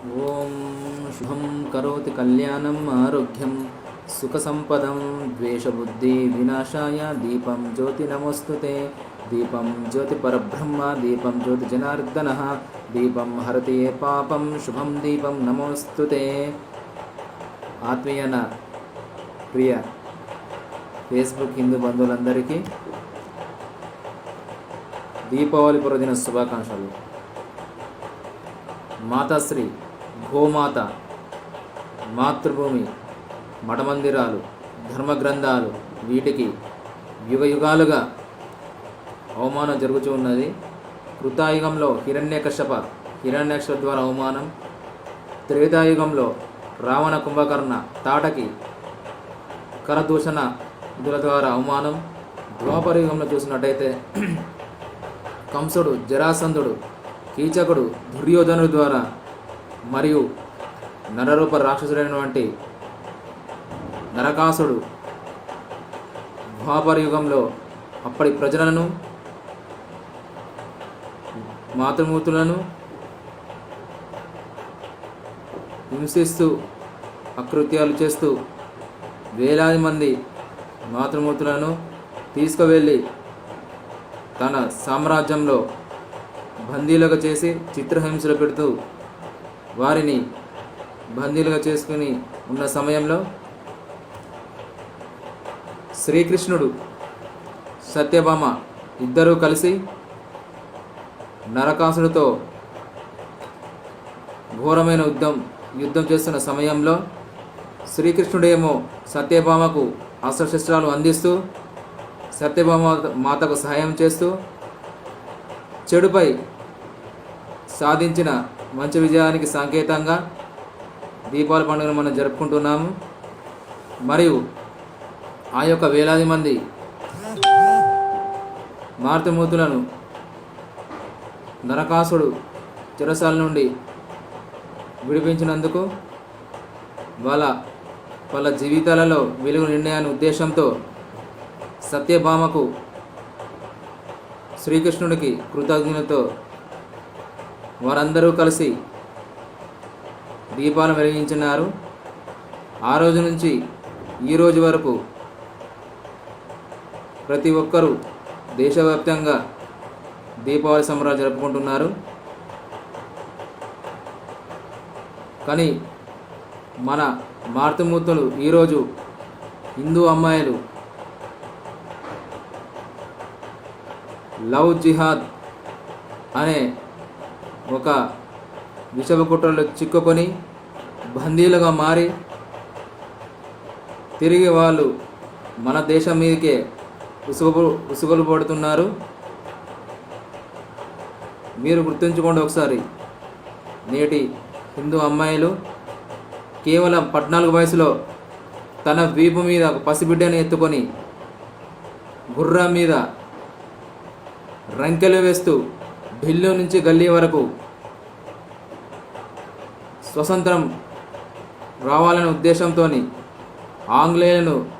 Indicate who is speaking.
Speaker 1: ఓం శుభం కరోతి కళ్యాణం ఆరోగ్యం సుఖసంపదం ద్వేషబుద్ధి వినాశాయ దీపం జ్యోతి నమోస్తుతే దీపం జ్యోతి పరబ్రహ్మ దీపం జ్యోతి జనార్దన దీపం హరతి పాపం శుభం దీపం నమోస్తుతే ఆత్మీయన ప్రియ ఫేస్బుక్ హిందూ బంధువులందరికీ దీపావళి పర్వదిన శుభాకాంక్షలు. మాతాశ్రీ గోమాత మాతృభూమి మఠమందిరాలు ధర్మగ్రంథాలు వీటికి యుగయుగాలుగా అవమానం జరుగుతూ ఉన్నది. కృతాయుగంలో హిరణ్యకశ్యప హిరణ్యక్ష ద్వారా అవమానం. త్రేతాయుగంలో రావణ కుంభకర్ణ తాటకి కరదూషణ ఇదుల ద్వారా అవమానం. ద్వాపరయుగంలో చూసినట్టయితే కంసుడు జరాసంధుడు కీచకుడు దుర్యోధనుడు ద్వారా మరియు నరరూప రాక్షసుడైనటువంటి నరకాసుడు ద్వాపర యుగంలో అప్పటి ప్రజలను మాతృమూర్తులను హింసిస్తూ అకృత్యాలు చేస్తూ వేలాది మంది మాతృమూర్తులను తీసుకువెళ్ళి తన సామ్రాజ్యంలో బందీలుగా చేసి చిత్రహింసలు పెడుతూ వారిని బందీలుగా చేసుకుని ఉన్న సమయంలో శ్రీకృష్ణుడు సత్యభామ ఇద్దరూ కలిసి నరకాసుడితో ఘోరమైన యుద్ధం యుద్ధం చేస్తున్న సమయంలో శ్రీకృష్ణుడేమో సత్యభామకు అస్త్రశస్త్రాలు అందిస్తూ సత్యభామ మాతకు సహాయం చేస్తూ చెడుపై సాధించిన మంచి విజయానికి సంకేతంగా దీపావళి పండుగను మనం జరుపుకుంటున్నాము. మరియు ఆ యొక్క వేలాది మంది మారుతిమూర్తులను నరకాసుడు చిరసాల నుండి విడిపించినందుకు వాళ్ళ వాళ్ళ జీవితాలలో వెలుగు నిర్ణయాన్ని ఉద్దేశంతో సత్యభామకు శ్రీకృష్ణుడికి కృతజ్ఞతతో వారందరూ కలిసి దీపాలు వెలిగించినారు. ఆ రోజు నుంచి ఈ రోజు వరకు ప్రతి ఒక్కరూ దేశవ్యాప్తంగా దీపావళి సంబరాలు జరుపుకుంటున్నారు. కానీ మన మారుతిమూర్తులు ఈరోజు హిందూ అమ్మాయిలు లవ్ జిహాద్ అనే ఒక విషభ కుట్రలో చిక్కుకొని బందీలుగా మారి తిరిగి వాళ్ళు మన దేశం మీదకే ఉసుగు ఉసుగులు పడుతున్నారు. మీరు గుర్తుంచుకోండి ఒకసారి. నేటి హిందూ అమ్మాయిలు కేవలం పద్నాలుగు వయసులో తన వీపు మీద ఒక పసిబిడ్డని ఎత్తుకొని గుర్రం మీద రంకెలు వేస్తూ ఢిల్లీ నుంచి గల్లీ వరకు స్వతంత్రం రావాలనే ఉద్దేశంతో ఆంగ్లేయులను